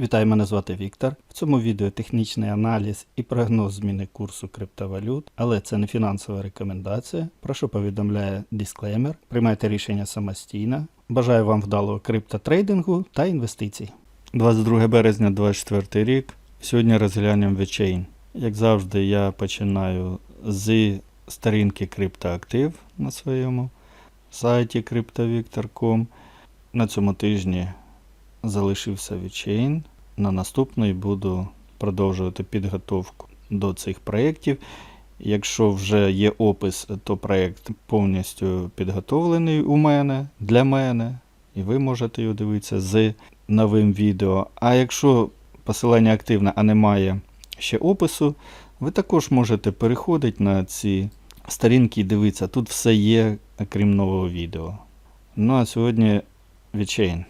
Вітаю, мене звати Віктор. В цьому відео технічний аналіз і прогноз зміни курсу криптовалют, але це не фінансова рекомендація. Про що повідомляє дисклеймер. Приймайте рішення самостійно. Бажаю вам вдалого криптотрейдингу та інвестицій. 22 березня 2024 рік. Сьогодні розглянемо VeChain. Як завжди, я починаю з сторінки криптоактив на своєму сайті cryptovictor.com. На цьому тижні залишився VeChain. На наступний буду продовжувати підготовку до цих проєктів. Якщо вже є опис, то проєкт повністю підготовлений у мене для мене, і ви можете його дивитися з новим відео. А якщо посилання активне, а немає ще опису, ви також можете переходити на ці сторінки і дивитися. Тут все є, крім нового відео. Ну а сьогодні VeChain.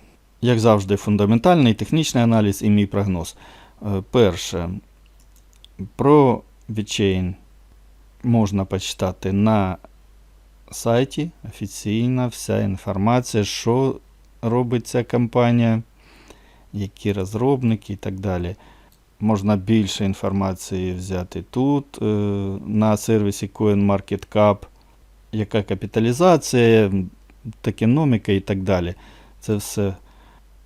Як завжди, фундаментальний технічний аналіз і мій прогноз. Е, Перше, про VeChain можна почитати на сайті. Офіційна вся інформація, що робить ця компанія, які розробники і так далі. Можна більше інформації взяти тут, е, на сервісі CoinMarketCap, яка капіталізація, токеноміка і так далі. Це все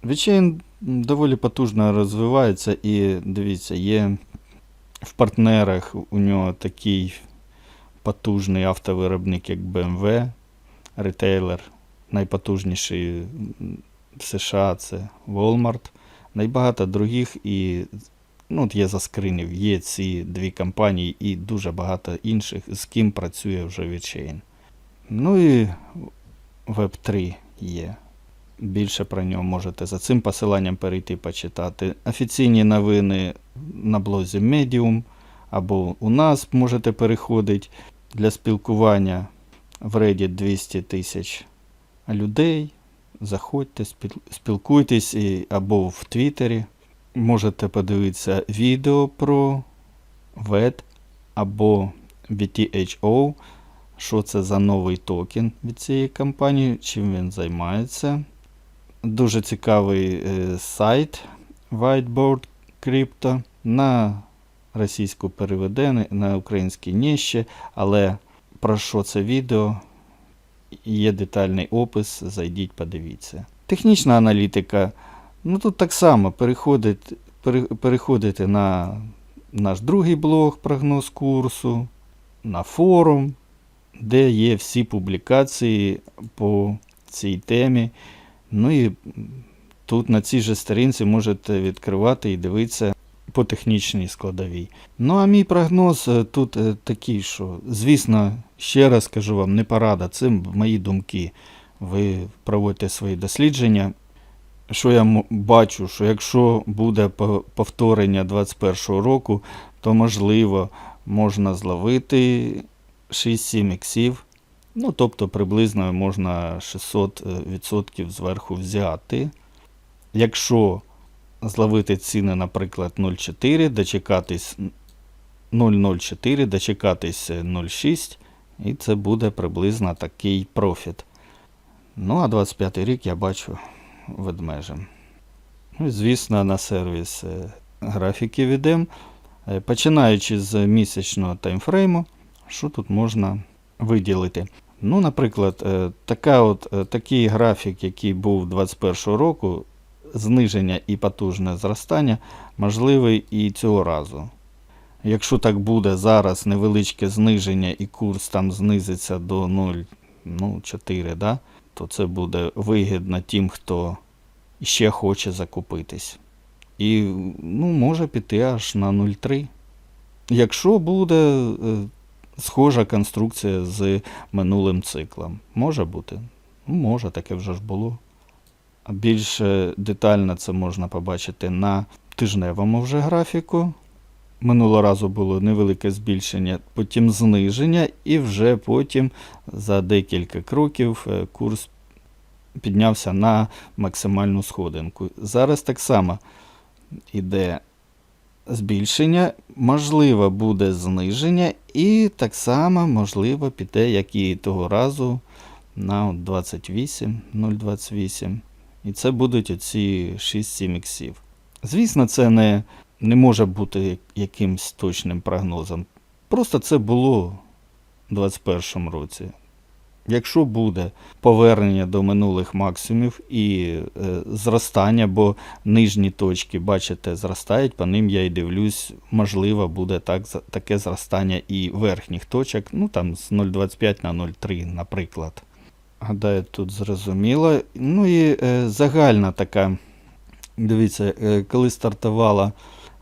VeChain доволі потужно розвивається і дивіться, є в партнерах у нього такий потужний автовиробник, як BMW, ретейлер, найпотужніший в США це Walmart, найбагато других і ну, от є заскринів, є ці дві компанії і дуже багато інших, з ким працює вже VeChain. Ну і Web3 є. Більше про нього можете за цим посиланням перейти почитати. Офіційні новини на блозі Medium або у нас можете переходити для спілкування в Reddit 200 тисяч людей. Заходьте, спілкуйтесь і- або в Твіттері. Можете подивитися відео про VET або BTHO, що це за новий токен від цієї компанії, чим він займається. Дуже цікавий е, сайт Whiteboard Crypto. На російську переведений, на український ні але про що це відео? Є детальний опис, зайдіть, подивіться. Технічна аналітика. Ну тут так само переходить, пере, переходите на наш другий блог прогноз курсу, на форум, де є всі публікації по цій темі. Ну і тут на цій же сторінці можете відкривати і дивитися по технічній складовій. Ну а мій прогноз е, тут е, такий, що, звісно, ще раз кажу вам, не порада, це мої думки. Ви проводите свої дослідження. Що я бачу, що якщо буде повторення 21-го року, то можливо можна зловити 6-7 іксів. Ну, тобто приблизно можна 600% зверху взяти. Якщо зловити ціни, наприклад, 0,4, дочекатись 0,04, дочекатись 0,6, і це буде приблизно такий профіт. Ну, а 25 рік я бачу ведмежем. Ну, звісно, на сервіс е, графіки відемо. Е, Починаючи з місячного таймфрейму, що тут можна виділити? Ну, наприклад, е, така от, е, такий графік, який був 2021 року, зниження і потужне зростання, можливий і цього разу. Якщо так буде зараз невеличке зниження і курс там знизиться до 0,4, да, то це буде вигідно тим, хто ще хоче закупитись. І ну, може піти аж на 0,3. Якщо буде е, схожа конструкція з минулим циклом. Може бути? Ну, може, таке вже ж було. Більш е, детально це можна побачити на тижневому вже графіку. Минулого разу було невелике збільшення, потім зниження, і вже потім за декілька кроків е, курс піднявся на максимальну сходинку. Зараз так само іде збільшення, можливо, буде зниження, і так само можливо піде, як і того разу, на 28, 0,28. І це будуть оці 6-7 іксів. Звісно, це не, не може бути якимсь точним прогнозом. Просто це було у 2021 році. Якщо буде повернення до минулих максимумів і е, зростання, бо нижні точки, бачите, зростають, по ним я й дивлюсь, можливо, буде так, таке зростання і верхніх точок, ну там з 0,25 на 0,3, наприклад. Гадаю, тут зрозуміло. Ну і е, загальна така. Дивіться, е, коли стартувала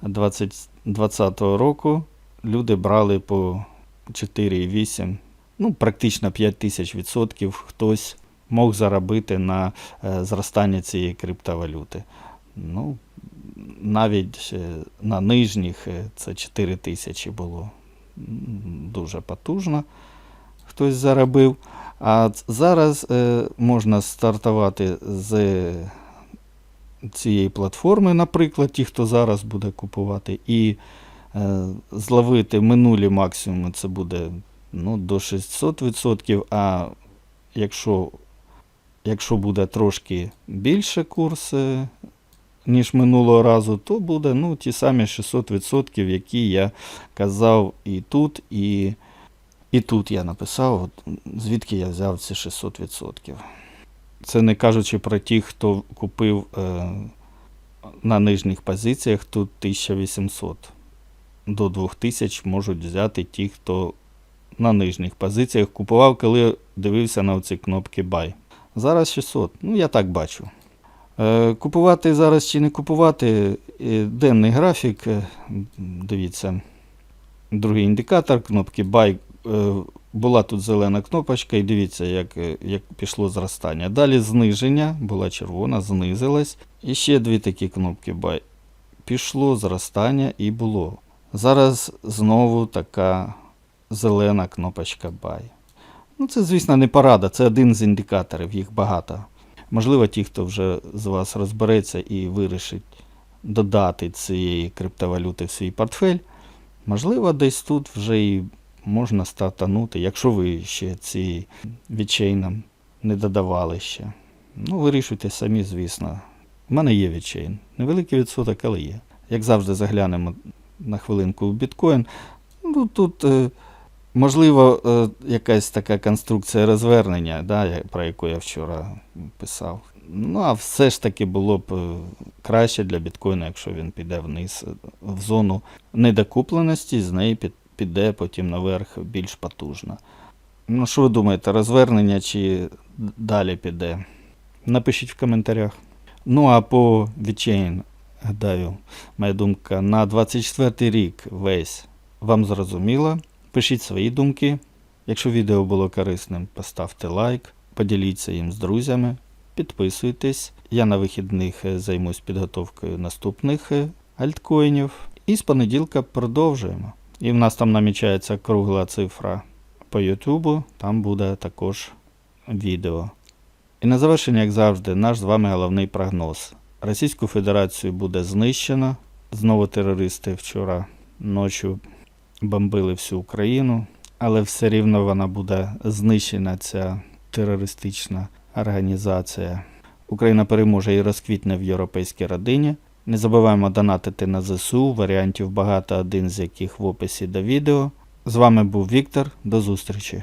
2020 року, люди брали по 4,8, ну, практично 5 тисяч відсотків хтось мог заробити на е, зростання цієї криптовалюти. Ну, навіть е, на нижніх е, це 4 тисячі було дуже потужно. Хтось заробив. А зараз можна стартувати з цієї платформи, наприклад, ті, хто зараз буде купувати, і зловити минулі максимуми, це буде ну, до 600%. А якщо, якщо буде трошки більше курс, ніж минулого разу, то буде ну, ті самі 600%, які я казав і тут, і, і тут я написав, от, звідки я взяв ці 600%. Це не кажучи про тих, хто купив е, на нижніх позиціях, тут 1800. До 2000 можуть взяти ті, хто на нижніх позиціях купував, коли дивився на ці кнопки Buy. Зараз 600. Ну, я так бачу. Е, купувати зараз чи не купувати, е, денний графік, е, дивіться, другий індикатор, кнопки Buy. Була тут зелена кнопочка, і дивіться, як, як пішло зростання. Далі зниження, була червона, знизилась. І ще дві такі кнопки Buy. Пішло зростання і було. Зараз знову така зелена кнопочка Buy. Ну, це, звісно, не порада, це один з індикаторів, їх багато. Можливо, ті, хто вже з вас розбереться і вирішить додати цієї криптовалюти в свій портфель, можливо, десь тут вже і можна стартанути, якщо ви ще ці відчейном не додавали ще. Ну, вирішуйте самі, звісно. У мене є відчейн. Невеликий відсоток, але є. Як завжди, заглянемо на хвилинку в біткоін. Ну, тут, е, можливо, е, якась така конструкція розвернення, да, про яку я вчора писав. Ну, а все ж таки було б е, краще для біткоїна, якщо він піде вниз е, в зону недокупленості, з неї піде потім наверх більш потужно. Ну, що ви думаєте, розвернення чи далі піде? Напишіть в коментарях. Ну, а по VeChain, гадаю, моя думка на 24 рік весь вам зрозуміла. Пишіть свої думки. Якщо відео було корисним, поставте лайк, поділіться їм з друзями, підписуйтесь. Я на вихідних е, займусь підготовкою наступних е, альткоїнів. І з понеділка продовжуємо. І в нас там намічається кругла цифра по Ютубу, там буде також відео. І на завершення, як завжди, наш з вами головний прогноз. Російську Федерацію буде знищено. Знову терористи вчора ночі бомбили всю Україну, але все рівно вона буде знищена, ця терористична організація. Україна переможе і розквітне в європейській родині. Не забуваємо донатити на ЗСУ, варіантів багато, один з яких в описі до відео. З вами був Віктор. До зустрічі!